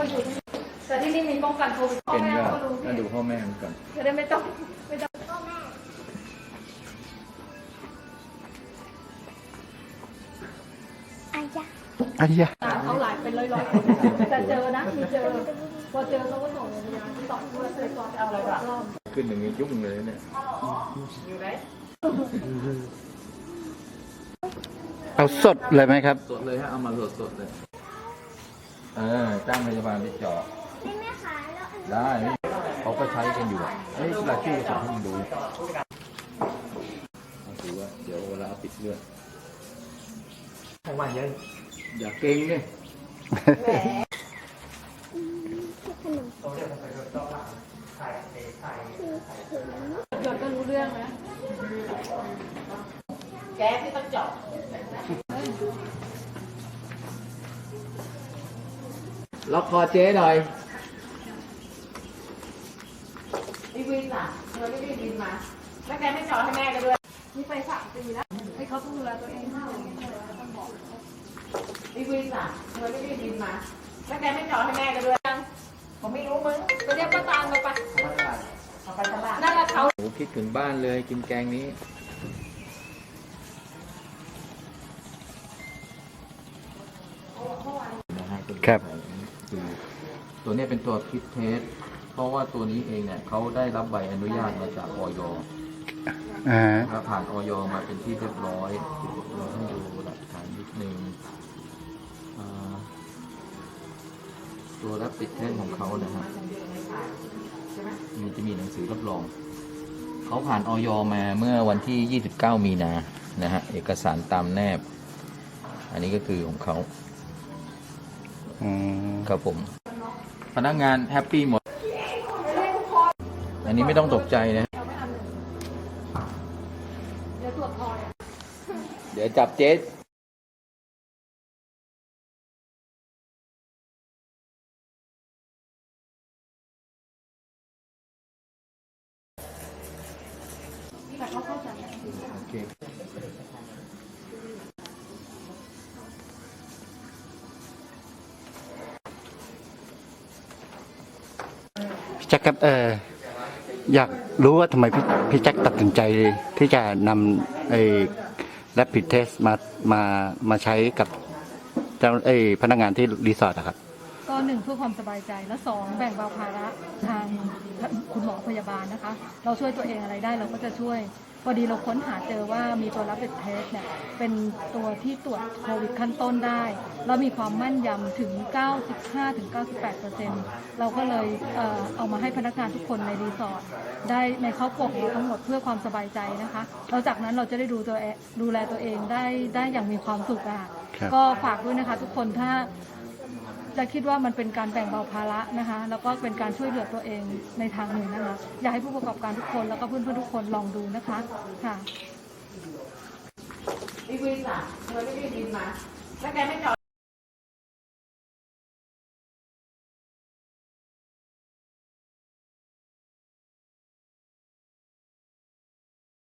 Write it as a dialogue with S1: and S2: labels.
S1: เพราะมันอยู่ที่แต่ที่นี่มีป้องกันโควิดพ่อ
S2: เป็น
S1: แม่
S2: ก็
S1: ก็รู้
S2: ก็ดูพ่อแม่มันก่อน
S1: จะได้ไม่ต้องไม่ต้อง
S3: อายะ
S4: อันนี้
S1: ตามเขาหลายเป็นร้อยๆคนแต่เจอนะมีเจอพอเจอเขาก็ส่งโรงพยาบาลที่ต่อที่ว่าเคยก่อนเอาอะไรบ้าง
S2: ขึ้นอย่างนี้ยุ่งเลยเนี่ย
S4: เอาสดเลยไหมครับ
S2: สดเลยฮะ เอามาสดสดๆเลยเออจ้างพยาบาลไปเจาะ
S3: ได้ไหมคะแล้วอัน
S2: ได้เขาก็ใช้กันอยู่อะเอ้ยรายชื่อส่งให้มึงดูเอาถือว่าเดี๋ยวเวลาเอาปิดเลือด
S5: ของมันเยอะ
S2: อย่าเก่งเนี่ย
S3: ขนม
S5: ต้องเรียกมันไปต้องหลังถ่ายถ่าย
S1: หยดก็รู้เรื่องนะ แกที่ต้องเจาะ
S2: ล็อกคอเจ๊หน่อย
S1: อีวินล่ะเธอไม่ได้บินมา แล้วแกไม่เจาะให้แม่กันด้วย นี่ไปสามปีแล้วให้เขาต้องดูแลตัวเองมากต้องบอกอีวินล่ะเธอไม่ได้บินมา แล้วแกไม่เจาะให้แม่กันด้วยยังผมไม่รู้มึงไปเรียกป้าตาลมาปะเอาไปตลาดนั่นแหละเขา
S2: โอ้คิดถึงบ้านเลยกินแกงนี้
S4: ครับ
S2: คือ ตัวเนี้ยเป็นตัวคิดเทสเพราะว่าตัวนี้เองเนี่ยเขาได้รับใบอนุญาตมาจากออย
S4: อ่า
S2: นะครับผ่านออยมาเป็นที่เรียบร้อยเราให้ดูหลักฐานนิดนึงอ่าตัวรับติดเทสของเขานะครับมันจะมีหนังสือรับรองเขาผ่านออยมาเมื่อวันที่ 29 มีนานะฮะเอกสารตามแนบ อันนี้ก็คือของเขา
S4: อืม
S2: ครับผม พนักงานแฮปปี้หมด อันนี้ไม่ต้องตกใจนะ
S1: เดี๋ยวตรวจพอย
S2: เดี๋ยวจับเจ๊โอเค
S4: แจ็คครับเอออยากรู้ว่าทำไมพี่พี่แจ็คตัดสินใจที่จะนำไอ้แรปปิดเทสมามามาใช้กับเจ้าไอ้พนักงานที่รีสอร์ทอะครับ
S1: ก็หนึ่งเพื่อความสบายใจและสองแบ่งเบาภาระทางคุณหมอพยาบาลนะคะ เราช่วยตัวเองอะไรได้เราก็จะช่วย พอดีเราค้นหาเจอว่ามีตัวรับเทสเนี่ยเป็นตัวที่ตรวจโควิดขั้นต้นได้ แล้วมีความมั่นยำถึง 95-98%เราก็เลยเอ่อเอามาให้พนักงานทุกคนในรีสอร์ทได้ในครอบครัวของเราทั้งหมดเพื่อความสบายใจนะคะแล้วจากนั้นเราจะได้ดูตัวเองดูแลตัวเองได้ได้อย่างมีความสุขอะค่ะ
S4: ครับ
S1: ก็ฝากด้วยนะคะทุกคนถ้า จะคิดว่ามันเป็นการแบ่งเบาภาระนะคะ แล้วก็เป็นการช่วยเหลือตัวเองในทางหนึ่งนะคะ อยากให้ผู้ประกอบการทุกคนแล้วก็เพื่อนๆทุกคนลองดูนะคะค่ะ อีวินล่ะเธอไม่ได้บินมาแล้วแกไม่จอด